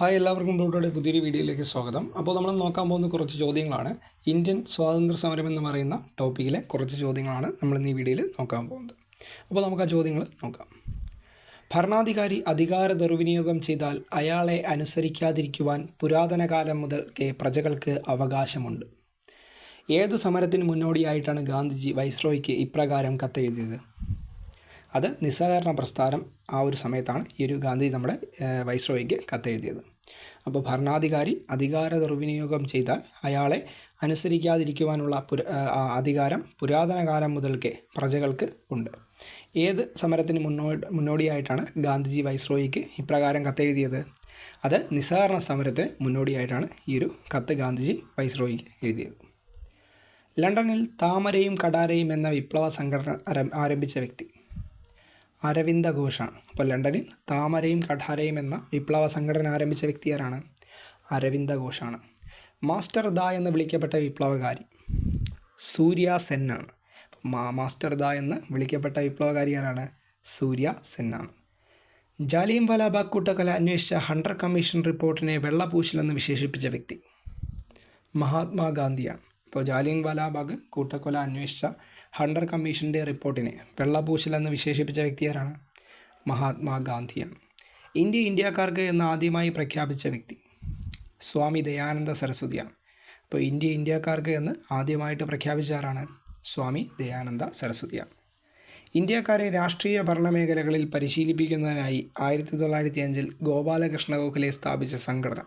Hi എല്ലാവർക്കും ബ്ലൂട്ടോയുടെ പുതിയൊരു വീഡിയോയിലേക്ക് സ്വാഗതം. അപ്പോൾ നമ്മൾ നോക്കാൻ പോകുന്ന കുറച്ച് ചോദ്യങ്ങളാണ്. ഇന്ത്യൻ സ്വാതന്ത്ര്യ സമരം എന്ന് പറയുന്ന ടോപ്പിക്കിലെ കുറച്ച് ചോദ്യങ്ങളാണ് നമ്മൾ ഇന്ന് ഈ വീഡിയോയിൽ നോക്കാൻ പോകുന്നത്. അപ്പോൾ നമുക്ക് ആ ചോദ്യങ്ങൾ നോക്കാം. ഭരണാധികാരി അധികാര ദുർവിനിയോഗം ചെയ്താൽ അയാളെ അനുസരിക്കാതിരിക്കുവാൻ പുരാതന കാലം മുതൽക്കേ പ്രജകൾക്ക് അവകാശമുണ്ട്. ഏത് സമരത്തിന് മുന്നോടിയായിട്ടാണ് ഗാന്ധിജി വൈസ്രോയ്ക്ക് ഇപ്രകാരം കത്തെഴുതിയത്? അത് നിസ്സഹകരണ പ്രസ്ഥാനം ആ ഒരു സമയത്താണ് ഈ ഒരു ഗാന്ധി നമ്മുടെ വൈസ്രോയ്ക്ക് വൈസ്രോയിക്ക് കത്തെഴുതിയത്. അപ്പോൾ ഭരണാധികാരി അധികാര ദുർവിനിയോഗം ചെയ്താൽ അയാളെ അനുസരിക്കാതിരിക്കുവാനുള്ള പുര അധികാരം പുരാതന കാലം മുതൽക്കേ പ്രജകൾക്ക് ഉണ്ട്. ഏത് സമരത്തിന് മുന്നോ മുന്നോടിയായിട്ടാണ് ഗാന്ധിജി വൈസ്രോയിക്ക് ഇപ്രകാരം കത്തെഴുതിയത്? അത് നിസ്സഹകരണ സമരത്തിന് മുന്നോടിയായിട്ടാണ് ഈ ഒരു കത്ത് ഗാന്ധിജി വൈസ്രോയിക്ക് എഴുതിയത്. ലണ്ടനിൽ താമരയും കടാരയും എന്ന വിപ്ലവ സംഘടന ആരംഭിച്ച വ്യക്തി. അരവിന്ദ ഘോഷാണ് അപ്പോൾ ലണ്ടനിൽ താമരയും കഠാരയും എന്ന വിപ്ലവ സംഘടന ആരംഭിച്ച വ്യക്തി ആരാണ്? അരവിന്ദ ഘോഷാണ് മാസ്റ്റർ ദാ എന്ന് വിളിക്കപ്പെട്ട വിപ്ലവകാരി സൂര്യ സെന്നാണ്. മാസ്റ്റർ ദാ എന്ന് വിളിക്കപ്പെട്ട വിപ്ലവകാരി ആരാണ്? സൂര്യ സെന്നാണ്. ജാലിയം വലാബാഗ് കൂട്ടക്കൊല അന്വേഷിച്ച ഹണ്ടർ കമ്മീഷൻ റിപ്പോർട്ടിനെ വെള്ളപൂശിലെന്ന് വിശേഷിപ്പിച്ച വ്യക്തി മഹാത്മാഗാന്ധിയാണ്. ഇപ്പോൾ ജാലിയൻ വാലാബാഗ് കൂട്ടക്കൊല അന്വേഷിച്ച ഹണ്ടർ കമ്മീഷന്റെ റിപ്പോർട്ടിനെ വെള്ളപൂശൽ എന്ന് വിശേഷിപ്പിച്ച വ്യക്തി ആരാണ്? മഹാത്മാഗാന്ധിയാണ് ഇന്ത്യ ഇന്ത്യക്കാർക്ക് എന്ന് ആദ്യമായി പ്രഖ്യാപിച്ച വ്യക്തി സ്വാമി ദയാനന്ദ സരസ്വതിയാണ്. അപ്പോൾ ഇന്ത്യ ഇന്ത്യക്കാർക്ക് എന്ന് ആദ്യമായിട്ട് പ്രഖ്യാപിച്ച ആരാണ്? സ്വാമി ദയാനന്ദ സരസ്വതിയാണ്. ഇന്ത്യക്കാരെ രാഷ്ട്രീയ ഭരണമേഖലകളിൽ പരിശീലിപ്പിക്കുന്നതിനായി ആയിരത്തി തൊള്ളായിരത്തി അഞ്ചിൽ ഗോപാലകൃഷ്ണ ഗോഖലെ സ്ഥാപിച്ച സംഘടന.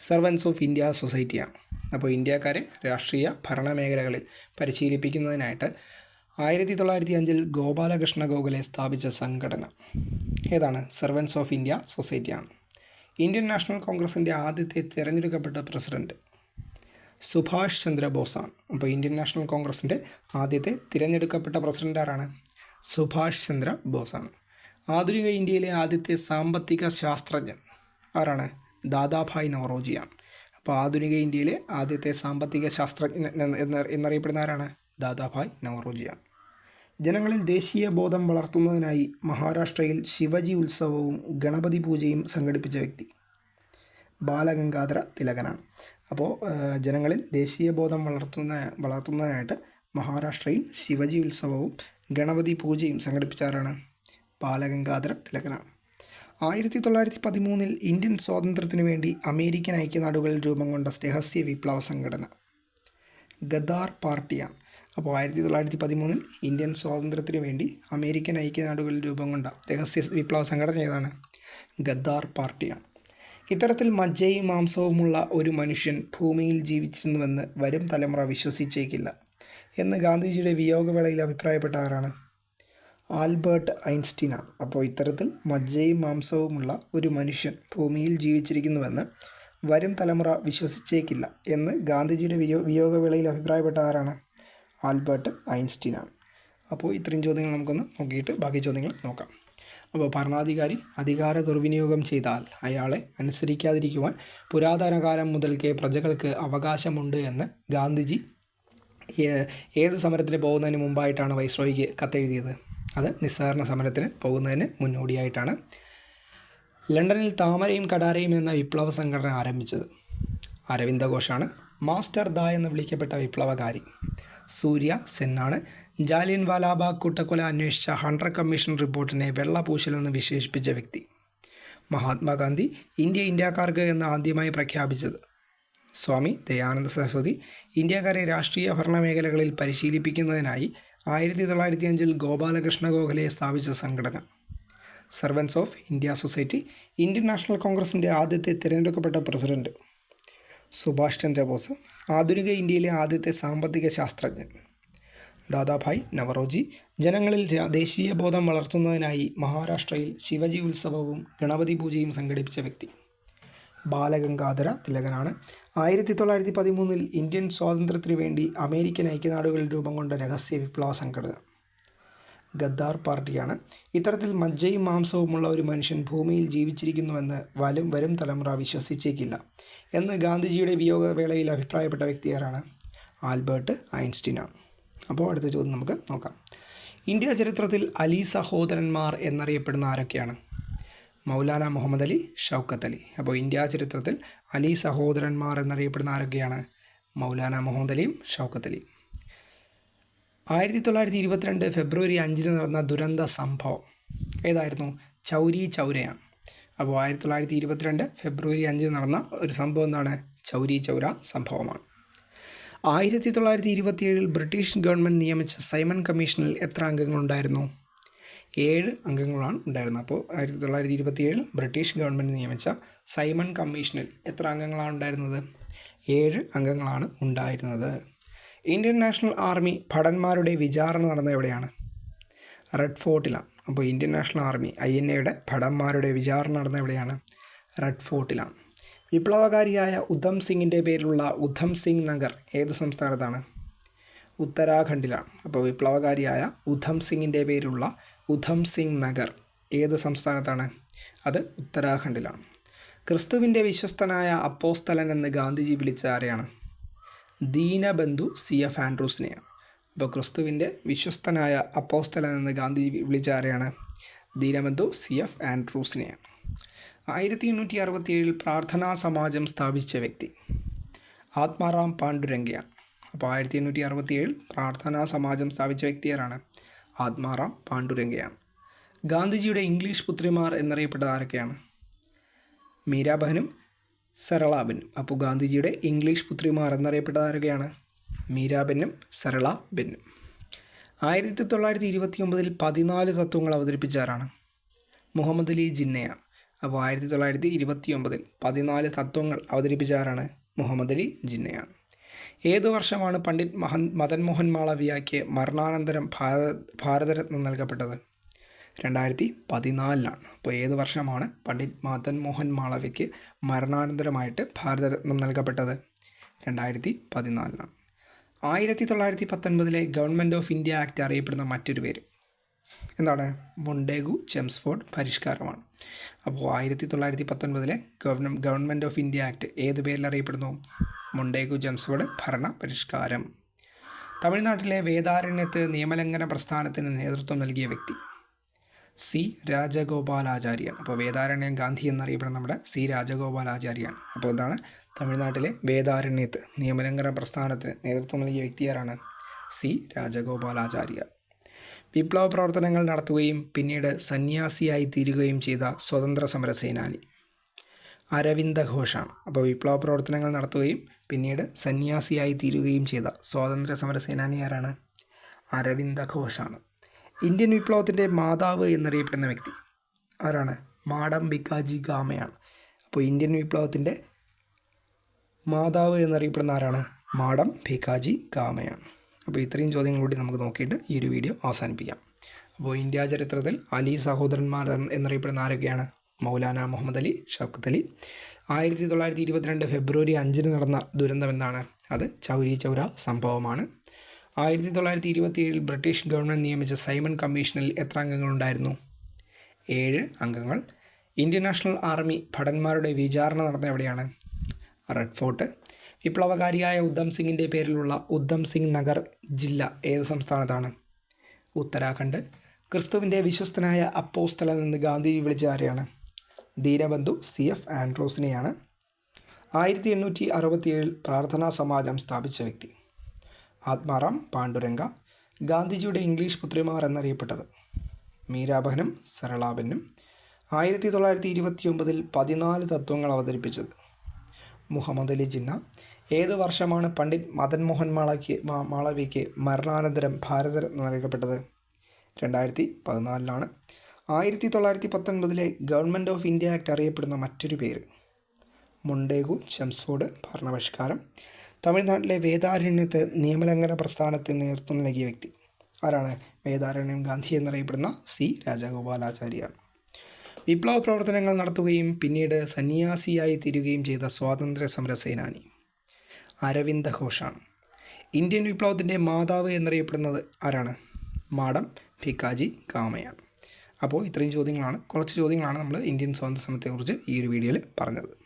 സർവൻസ് ഓഫ് ഇന്ത്യ സൊസൈറ്റിയാണ് അപ്പോൾ ഇന്ത്യക്കാരെ രാഷ്ട്രീയ ഭരണമേഖലകളിൽ പരിശീലിപ്പിക്കുന്നതിനായിട്ട് ആയിരത്തി തൊള്ളായിരത്തി അഞ്ചിൽ ഗോപാലകൃഷ്ണ ഗോഖലെ സ്ഥാപിച്ച സംഘടന. ഏതാണ്? സർവൻസ് ഓഫ് ഇന്ത്യ സൊസൈറ്റിയാണ് ഇന്ത്യൻ നാഷണൽ കോൺഗ്രസിന്റെ ആദ്യത്തെ തിരഞ്ഞെടുക്കപ്പെട്ട പ്രസിഡന്റ് സുഭാഷ് ചന്ദ്രബോസാണ് അപ്പോൾ ഇന്ത്യൻ നാഷണൽ കോൺഗ്രസിന്റെ ആദ്യത്തെ തിരഞ്ഞെടുക്കപ്പെട്ട പ്രസിഡന്റ് ആരാണ്? സുഭാഷ് ചന്ദ്ര ബോസാണ്. ആധുനിക ഇന്ത്യയിലെ ആദ്യത്തെ സാമ്പത്തിക ശാസ്ത്രജ്ഞൻ ആരാണ്? ദാദാഭായ് നവറോജിയാണ്. അപ്പോൾ ആധുനിക ഇന്ത്യയിലെ ആദ്യത്തെ സാമ്പത്തിക എന്ന- എന്നറിയപ്പെടുന്ന ആരാണ് ദാദാഭായ് നവറോജിയാണ്. ജനങ്ങളിൽ ദേശീയ ബോധം വളർത്തുന്നതിനായി മഹാരാഷ്ട്രയിൽ ശിവജി ഉത്സവവും ഗണപതി പൂജയും സംഘടിപ്പിച്ച വ്യക്തി ബാലഗംഗാധര തിലകനാണ്. അപ്പോൾ ജനങ്ങളിൽ ദേശീയ ബോധം വളർത്തുന്ന വളർത്തുന്നതിനായിട്ട് മഹാരാഷ്ട്രയിൽ ശിവജി ഉത്സവവും ഗണപതി പൂജയും സംഘടിപ്പിച്ച ആരാണ്? ബാലഗംഗാധര തിലകനാണ്. ആയിരത്തി തൊള്ളായിരത്തി പതിമൂന്നിൽ ഇന്ത്യൻ സ്വാതന്ത്ര്യത്തിനു വേണ്ടി അമേരിക്കൻ ഐക്യനാടുകളിൽ രൂപം കൊണ്ട രഹസ്യ വിപ്ലവ സംഘടന. ഗദാർ പാർട്ടിയാണ് അപ്പോൾ ആയിരത്തി തൊള്ളായിരത്തി പതിമൂന്നിൽ ഇന്ത്യൻ സ്വാതന്ത്ര്യത്തിന് വേണ്ടി അമേരിക്കൻ ഐക്യനാടുകളിൽ രൂപം കൊണ്ട രഹസ്യ വിപ്ലവ സംഘടന ഏതാണ്? ഗദ്ദാർ പാർട്ടിയാണ് ഇത്തരത്തിൽ മജ്ജയും മാംസവുമുള്ള ഒരു മനുഷ്യൻ ഭൂമിയിൽ ജീവിച്ചിരുന്നുവെന്ന് വരും തലമുറ വിശ്വസിച്ചേക്കില്ല. എന്ന് ഗാന്ധിജിയുടെ വിയോഗവേളയിൽ അഭിപ്രായപ്പെട്ട ആരാണ് ആൽബർട്ട് ഐൻസ്റ്റീനാണ് അപ്പോൾ ഇത്തരത്തിൽ മജ്ജയും മാംസവുമുള്ള ഒരു മനുഷ്യൻ ഭൂമിയിൽ ജീവിച്ചിരിക്കുന്നുവെന്ന് വരും തലമുറ വിശ്വസിച്ചേക്കില്ല എന്ന് ഗാന്ധിജിയുടെ വിയോ വിയോഗവേളയിൽ അഭിപ്രായപ്പെട്ട ആരാണ്? ആൽബർട്ട് ഐൻസ്റ്റീനാണ് അപ്പോൾ ഇത്രയും ചോദ്യങ്ങൾ നമുക്കൊന്ന് നോക്കിയിട്ട് ബാക്കി ചോദ്യങ്ങൾ നോക്കാം. അപ്പോൾ ഭരണാധികാരി അധികാര ദുർവിനിയോഗം ചെയ്താൽ അയാളെ അനുസരിക്കാതിരിക്കുവാൻ പുരാതന കാലം മുതൽക്കേ പ്രജകൾക്ക് അവകാശമുണ്ട് എന്ന് ഗാന്ധിജി ഏത് സമരത്തിന് പോകുന്നതിന് മുമ്പായിട്ടാണ് വൈസ്രോയിക്ക് കത്തെഴുതിയത്? അത് നിസ്സഹകരണ സമരത്തിന് പോകുന്നതിന് മുന്നോടിയായിട്ടാണ് ലണ്ടനിൽ താമരയും കടാരയും എന്ന വിപ്ലവ സംഘടന ആരംഭിച്ചത്. അരവിന്ദ ഘോഷാണ്. മാസ്റ്റർ ദാ എന്ന് വിളിക്കപ്പെട്ട വിപ്ലവകാരി. സൂര്യ സെന്നാണ്. ജാലിയൻ വാലാബാഗ് കൂട്ടക്കൊല അന്വേഷിച്ച ഹണ്ടർ കമ്മീഷൻ റിപ്പോർട്ടിനെ വെള്ളപൂശലെന്ന് വിശേഷിപ്പിച്ച വ്യക്തി. മഹാത്മാഗാന്ധി ഇന്ത്യ ഇന്ത്യക്കാർക്ക് എന്ന് ആദ്യമായി പ്രഖ്യാപിച്ചത്. സ്വാമി ദയാനന്ദ സരസ്വതി ഇന്ത്യക്കാരെ രാഷ്ട്രീയ ഭരണമേഖലകളിൽ പരിശീലിപ്പിക്കുന്നതിനായി ആയിരത്തി തൊള്ളായിരത്തി അഞ്ചിൽ ഗോപാലകൃഷ്ണ ഗോഖലെ സ്ഥാപിച്ച സംഘടന. Servants of India society Indian national കോൺഗ്രസിന്റെ ആദ്യത്തെ തിരഞ്ഞെടുക്കപ്പെട്ട പ്രസിഡന്റ്. സുഭാഷ് ചന്ദ്രബോസ് ആധുനിക ഇന്ത്യയിലെ ആദ്യത്തെ സാമ്പത്തിക ശാസ്ത്രജ്ഞൻ. ദാദാഭായ് നവറോജി ജനങ്ങളിൽ ദേശീയ ബോധം വളർത്തുന്നതിനായി മഹാരാഷ്ട്രയിൽ ശിവജി ഉത്സവവും ഗണപതി പൂജയും സംഘടിപ്പിച്ച വ്യക്തി. ബാലഗംഗാധര തിലകനാണ്. ആയിരത്തി തൊള്ളായിരത്തി പതിമൂന്നിൽ ഇന്ത്യൻ സ്വാതന്ത്ര്യത്തിനു വേണ്ടി അമേരിക്കൻ ഐക്യനാടുകളിൽ രൂപം കൊണ്ട രഹസ്യ വിപ്ലവ സംഘടന ഗദ്ദാർ പാർട്ടിയാണ്. ഇത്തരത്തിൽ മജ്ജയും മാംസവുമുള്ള ഒരു മനുഷ്യൻ ഭൂമിയിൽ ജീവിച്ചിരിക്കുന്നുവെന്ന് വലും വരും തലമുറ വിശ്വസിച്ചേക്കില്ല. എന്ന് ഗാന്ധിജിയുടെ വിയോഗവേളയിൽ അഭിപ്രായപ്പെട്ട വ്യക്തി ആരാണ്? ആൽബർട്ട് ഐൻസ്റ്റീനാണ് അപ്പോൾ അടുത്ത ചോദ്യം നമുക്ക് നോക്കാം. ഇന്ത്യ ചരിത്രത്തിൽ അലി സഹോദരന്മാർ എന്നറിയപ്പെടുന്ന ആരൊക്കെയാണ്? മൗലാന മുഹമ്മദ് അലി ഷൗക്കത്ത് അലി. അപ്പോൾ ഇന്ത്യ ചരിത്രത്തിൽ അലി സഹോദരന്മാർ എന്നറിയപ്പെടുന്ന ആരൊക്കെയാണ്? മൗലാന മുഹമ്മദ് അലിയും ഷൗക്കത്ത് അലിയും. ആയിരത്തി തൊള്ളായിരത്തി ഇരുപത്തിരണ്ട് ഫെബ്രുവരി അഞ്ചിന് നടന്ന ദുരന്ത സംഭവം ഏതായിരുന്നു? ചൗരി ചൗരയാണ്. അപ്പോൾ ആയിരത്തി തൊള്ളായിരത്തി ഇരുപത്തിരണ്ട് ഫെബ്രുവരി അഞ്ചിന് നടന്ന ഒരു സംഭവം എന്താണ്? ചൗരി ചൗര സംഭവമാണ്. ആയിരത്തി തൊള്ളായിരത്തി ഇരുപത്തിയേഴിൽ ബ്രിട്ടീഷ് ഗവൺമെന്റ് നിയമിച്ച സൈമൺ കമ്മീഷനിൽ എത്ര അംഗങ്ങളുണ്ടായിരുന്നു? ഏഴ് അംഗങ്ങളാണ് ഉണ്ടായിരുന്നത്. അപ്പോൾ ആയിരത്തി തൊള്ളായിരത്തി ഇരുപത്തിയേഴിൽ ബ്രിട്ടീഷ് ഗവൺമെന്റ് നിയമിച്ച സൈമൺ കമ്മീഷനിൽ എത്ര അംഗങ്ങളാണ് ഉണ്ടായിരുന്നത്? ഏഴ് അംഗങ്ങളാണ് ഉണ്ടായിരുന്നത്. ഇന്ത്യൻ നാഷണൽ ആർമി ഭടന്മാരുടെ വിചാരണ നടന്നത് എവിടെയാണ്? റെഡ് ഫോർട്ടിലാണ്. അപ്പോൾ Indian national army I N എയുടെ ഭടന്മാരുടെ വിചാരണ നടന്നത് എവിടെയാണ്? റെഡ് ഫോർട്ടിലാണ്. വിപ്ലവകാരിയായ ഉധം സിംഗിന്റെ പേരിലുള്ള ഉധം സിംഗ് നഗർ ഏത് സംസ്ഥാനത്താണ്? ഉത്തരാഖണ്ഡിലാണ്. അപ്പോൾ വിപ്ലവകാരിയായ ഉധം സിംഗിന്റെ പേരിലുള്ള ഉധം സിംഗ് നഗർ ഏത് സംസ്ഥാനത്താണ്? അത് ഉത്തരാഖണ്ഡിലാണ്. ക്രിസ്തുവിന്റെ വിശ്വസ്തനായ അപ്പോസ്തലൻ എന്ന് ഗാന്ധിജി വിളിച്ച ആരെയാണ്? ദീനബന്ധു സി എഫ് ആൻഡ്രൂസിനെയാണ്. അപ്പോൾ ക്രിസ്തുവിന്റെ വിശ്വസ്തനായ അപ്പോസ്തലൻ എന്ന് ഗാന്ധിജി വിളിച്ച ആരെയാണ്? ദീനബന്ധു സി എഫ് ആൻഡ്രൂസിനെയാണ്. ആയിരത്തി എണ്ണൂറ്റി അറുപത്തിയേഴിൽ പ്രാർത്ഥനാ സമാജം സ്ഥാപിച്ച വ്യക്തി ആത്മാറാം പാണ്ഡുരംഗയാണ്. അപ്പോൾ ആയിരത്തി എണ്ണൂറ്റി അറുപത്തിയേഴിൽ പ്രാർത്ഥനാ സമാജം സ്ഥാപിച്ച വ്യക്തി ആരാണ്? ആത്മാറാം പാണ്ഡുരംഗയാണ്. ഗാന്ധിജിയുടെ ഇംഗ്ലീഷ് പുത്രിമാർ എന്നറിയപ്പെട്ട ആരൊക്കെയാണ്? മീരാബഹനും സരളാബനും. അപ്പോൾ ഗാന്ധിജിയുടെ ഇംഗ്ലീഷ് പുത്രിമാർ എന്നറിയപ്പെട്ട ആരൊക്കെയാണ്? മീരാബനും സരള ബെന്നും ആയിരത്തി തൊള്ളായിരത്തി ഇരുപത്തി ഒമ്പതിൽ പതിനാല് തത്വങ്ങൾ അവതരിപ്പിച്ച ആരാണ്? മുഹമ്മദ് അലി ജിന്നയാണ്. അപ്പോൾ ആയിരത്തി തൊള്ളായിരത്തി ഇരുപത്തി ഒമ്പതിൽ പതിനാല് തത്വങ്ങൾ അവതരിപ്പിച്ച ആരാണ്? മുഹമ്മദ് അലി ജിന്നയാണ്. ഏതു വർഷമാണ് പണ്ഡിറ്റ് മഹൻ മദൻ മോഹൻ മാളവിയയ്ക്ക് മരണാനന്തരം ഭാരത ഭാരതരത്നം നൽകപ്പെട്ടത്? രണ്ടായിരത്തി പതിനാലിലാണ് അപ്പോൾ ഏത് വർഷമാണ് പണ്ഡിറ്റ് മദൻ മോഹൻ മാളവിക്ക് മരണാനന്തരമായിട്ട് ഭാരതരത്നം നൽകപ്പെട്ടത്? രണ്ടായിരത്തി പതിനാലിലാണ് ആയിരത്തി തൊള്ളായിരത്തി പത്തൊൻപതിലെ ഗവൺമെന്റ് ഓഫ് ഇന്ത്യ ആക്ട് അറിയപ്പെടുന്ന മറ്റൊരു പേര് എന്താണ്? മൊണ്ടേഗു ചെംസ്ഫോർഡ് പരിഷ്കാരമാണ്. അപ്പോൾ ആയിരത്തി തൊള്ളായിരത്തി പത്തൊൻപതിലെ government government of India act ഏത് പേരിൽ അറിയപ്പെടുന്നു? മൊണ്ടേഗു ജെംസ്ഫോർഡ് ഭരണ പരിഷ്കാരം. തമിഴ്നാട്ടിലെ വേദാരണ്യത്ത് നിയമലംഘന പ്രസ്ഥാനത്തിന് നേതൃത്വം നൽകിയ വ്യക്തി സി രാജഗോപാലാചാര്യൻ. അപ്പോൾ വേദാരണ്യം ഗാന്ധി എന്നറിയപ്പെടുന്ന നമ്മുടെ സി രാജഗോപാലാചാര്യാണ് അപ്പോൾ എന്താണ്? തമിഴ്നാട്ടിലെ വേദാരണ്യത്ത് നിയമലംഘന പ്രസ്ഥാനത്തിന് നേതൃത്വം നൽകിയ വ്യക്തി ആരാണ്? സി രാജഗോപാലാചാര്യ വിപ്ലവ പ്രവർത്തനങ്ങൾ നടത്തുകയും പിന്നീട് സന്യാസിയായി തീരുകയും ചെയ്ത സ്വതന്ത്ര സമര സേനാനി അരവിന്ദ ഘോഷാണ്. അപ്പോൾ വിപ്ലവ പ്രവർത്തനങ്ങൾ നടത്തുകയും പിന്നീട് സന്യാസിയായി തീരുകയും ചെയ്ത സ്വാതന്ത്ര്യ സമര സേനാനി ആരാണ്? അരവിന്ദ ഘോഷാണ്. ഇന്ത്യൻ വിപ്ലവത്തിന്റെ മാതാവ് എന്നറിയപ്പെടുന്ന വ്യക്തി ആരാണ്? മാഡം ബിക്കാജി ഗാമയാണ്. അപ്പോൾ ഇന്ത്യൻ വിപ്ലവത്തിന്റെ മാതാവ് എന്നറിയപ്പെടുന്ന ആരാണ്? മാഡം ഭിക്കാജി ഗാമയാണ്. അപ്പോൾ ഇത്രയും ചോദ്യങ്ങൾ കൂടി നമുക്ക് നോക്കിയിട്ട് ഈ ഒരു വീഡിയോ അവസാനിപ്പിക്കാം. അപ്പോൾ ഇന്ത്യ ചരിത്രത്തിൽ അലി സഹോദരന്മാർ എന്നറിയപ്പെടുന്ന ആരൊക്കെയാണ്? മൗലാന മുഹമ്മദ് അലി ഷൗക്കത്ത് അലി. ആയിരത്തി തൊള്ളായിരത്തി ഇരുപത്തിരണ്ട് ഫെബ്രുവരി അഞ്ചിന് നടന്ന ദുരന്തം എന്താണ്? അത് ചൗരി ചൗര സംഭവമാണ്. ആയിരത്തി തൊള്ളായിരത്തി ഇരുപത്തിയേഴിൽ ബ്രിട്ടീഷ് ഗവൺമെന്റ് നിയമിച്ച സൈമൺ കമ്മീഷനിൽ എത്ര അംഗങ്ങളുണ്ടായിരുന്നു ഏഴ് അംഗങ്ങൾ. ഇന്ത്യൻ നാഷണൽ ആർമി ഭടന്മാരുടെ വിചാരണ നടന്ന എവിടെയാണ്? റെഡ് ഫോർട്ട് വിപ്ലവകാരിയായ ഉദ്ധം സിംഗിന്റെ പേരിലുള്ള ഉദ്ധം സിംഗ് നഗർ ജില്ല ഏത് സംസ്ഥാനത്താണ്? ഉത്തരാഖണ്ഡ്. ക്രിസ്തുവിന്റെ വിശ്വസ്തനായ അപ്പോസ്തലൻ നിന്ന് ഗാന്ധി വിളിച്ച ആരെയാണ്? ദീനബന്ധു സി എഫ് ആൻഡ്രോസിനെയാണ്. ആയിരത്തി എണ്ണൂറ്റി അറുപത്തിയേഴിൽ പ്രാർത്ഥനാ സമാജം സ്ഥാപിച്ച വ്യക്തി. ആത്മാറാം പാണ്ഡുരംഗ ഗാന്ധിജിയുടെ ഇംഗ്ലീഷ് പുത്രിമാർ എന്നറിയപ്പെട്ടത്. മീരാബഹനും സരളാബനും ആയിരത്തി തൊള്ളായിരത്തി ഇരുപത്തി ഒമ്പതിൽ പതിനാല് തത്വങ്ങൾ അവതരിപ്പിച്ചത്. മുഹമ്മദ് അലി ജിന്ന ഏത് വർഷമാണ് പണ്ഡിറ്റ് മദൻ മോഹൻ മാളയ്ക്ക് മാ- മാളവ്യയ്ക്ക് മരണാനന്തരം ഭാരതരത്ന നൽകപ്പെട്ടത്? രണ്ടായിരത്തി പതിനാലിലാണ്. ആയിരത്തി തൊള്ളായിരത്തി പത്തൊൻപതിലെ ഗവൺമെന്റ് ഓഫ് ഇന്ത്യ ആക്ട് അറിയപ്പെടുന്ന മറ്റൊരു പേര്. മുണ്ടേഗു ചെംസോഡ് ഭരണപരിഷ്കാരം. തമിഴ്നാട്ടിലെ വേദാരണ്യത്ത് നിയമലംഘന പ്രസ്ഥാനത്തിന് നേതൃത്വം നൽകിയ വ്യക്തി. ആരാണ്? വേദാരണ്യം ഗാന്ധി എന്നറിയപ്പെടുന്ന സി. രാജഗോപാലാചാര്യാണ് വിപ്ലവ പ്രവർത്തനങ്ങൾ നടത്തുകയും പിന്നീട് സന്യാസിയായി തീരുകയും ചെയ്ത സ്വാതന്ത്ര്യ സമര സേനാനി. അരവിന്ദ ഘോഷാണ്. ഇന്ത്യൻ വിപ്ലവത്തിന്റെ മാതാവ് എന്നറിയപ്പെടുന്നത് ആരാണ്? മാഡം ഭിക്കാജി കാമയാണ്. അപ്പോൾ ഇത്രയും ചോദ്യങ്ങളാണ്. കുറച്ച് ചോദ്യങ്ങളാണ് നമ്മൾ ഇന്ത്യൻ സ്വാതന്ത്ര്യ സമരത്തെക്കുറിച്ച് ഈ ഒരു വീഡിയോയിൽ പറഞ്ഞത്.